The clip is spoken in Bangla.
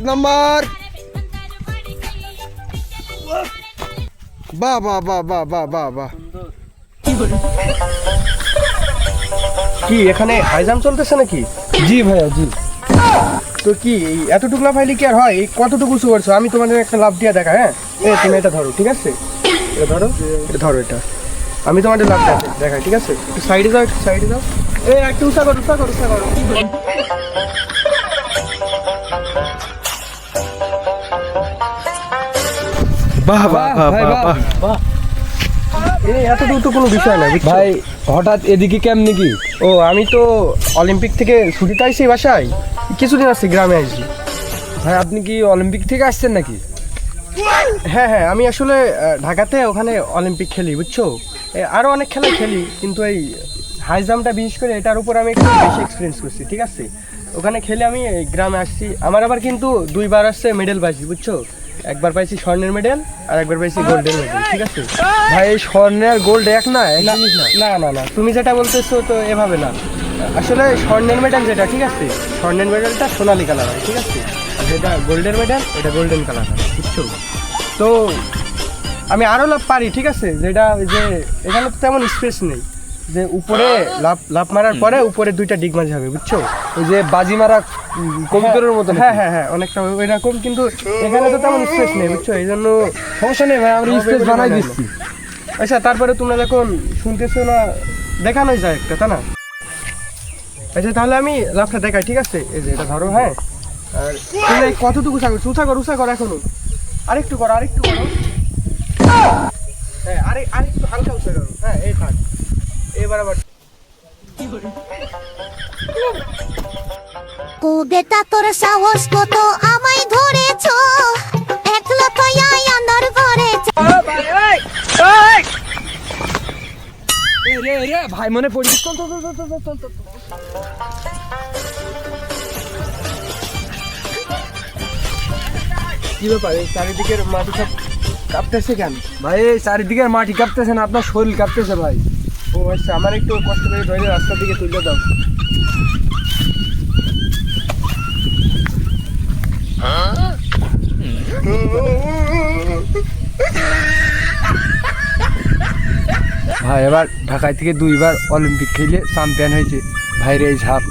এক নম্বর। বাহ বাহ বাহ বাহ বাহ বাহ বাহ। কি এখানে হাইজাম চলতেছে নাকি? জি ভাইয়া জি। তো কি এই এতটুকু না পাইলে কি আর হয়? এই কতটুকু উঁচু করছ আমি তোমাদের একটা লাভ দিয়ে দেখা হ্যাঁ? এই তুমি এটা ধরো ঠিক আছে? এটা ধরো এটা ধরো এটা। আমি তোমাদের লাভ দেখাই ঠিক আছে? একটু সাইডে যাও একটু সাইডে যাও। এই একটু উঁচা করো উঁচা করো উঁচা করো। বাহ বাহ বাহ বাহ বাহ, বাহ। এতটুকু তো কোনো বিষয় না ভাই হঠাৎ এদিকে কেমনি কি? ও আমি তো অলিম্পিক থেকে ছুটিতে বাসায়। কিছুদিন আসছি গ্রামে ভাই আপনি কি অলিম্পিক থেকে আসছেন নাকি? হ্যাঁ হ্যাঁ আমি আসলে ঢাকাতে ওখানে অলিম্পিক খেলি বুঝছ? এ, আরও অনেক খেলা খেলি কিন্তু এই হাই জাম্পটা বিশেষ করে এটার উপর আমি একটু বেশি এক্সপিরিয়েন্স করছি ঠিক আছে? ওখানে খেলে আমি গ্রামে আসছি। আমার আবার কিন্তু দুইবার আসছে মেডেল পাইছি বুঝছ? একবার পাইছি স্বর্ণের মেডেল আর একবার পাইছি গোল্ডেন মেডেল ঠিক আছে? ভাই এই স্বর্ণের গোল্ড এক না এক না না। না তুমি যেটা বলতেছো তো এভাবে না। আসলে স্বর্ণের মেডেল যেটা ঠিক আছে? স্বর্ণের মেডেলটা সোনালি কালার হয় ঠিক আছে? আর যেটা গোল্ডের মেডেল এটা গোল্ডেন কালার হয় বুঝছ? তো আমি আরও লাভ পারি ঠিক আছে? যেটা ওই যে এখানে তো তেমন স্পেস নেই। যে উপরে লাভ লাভ মারার পরে উপরে দুইটা ডিগ মাঝে হবে বুঝছ? ওই যে বাজি মারা কবুতরের মতো হ্যাঁ হ্যাঁ হ্যাঁ অনেকটা এরকম কিন্তু এখানে তো তেমন স্পেস নেই বুঝছ? এই জন্য সমস্যা নেই ভাই আমরা স্পেস বানাই দিচ্ছি। আচ্ছা তারপরে তোমরা যখন শুনতেছো না দেখানোই যায় একটা তা না? আচ্ছা তাহলে আমি লাভটা দেখাই ঠিক আছে? এই যে এটা ধরো হ্যাঁ? আর তুমি এই কতটুকু করছ উঁচা করো উঁচা করো এখনও? আরেকটু করো আরেকটু করো। হ্যাঁ আরে আরেকটু হালকা উঁচা করো কুবেটা তোর সাহস কত? আমায় ধরেছ। একলা পায়া আন্দার ঘরে ভাই মনে পড়ি চল চল চল চল চল চল। কি ব্যাপার এই চারিদিকের মাটি সব কাঁপতেছে কেন? ভাই এই চারিদিকের মাটি কাঁপতেছে না আপনার শরীর কাঁপতেছে ভাই। ও আচ্ছা আমার একটু কষ্ট করে ধরে রাস্তার দিকে তুলে দাও। ভাই, এবার ঢাকায় থেকে দুইবার অলিম্পিক খেলে চ্যাম্পিয়ন হয়েছে ভাইরে এই ঝাপ।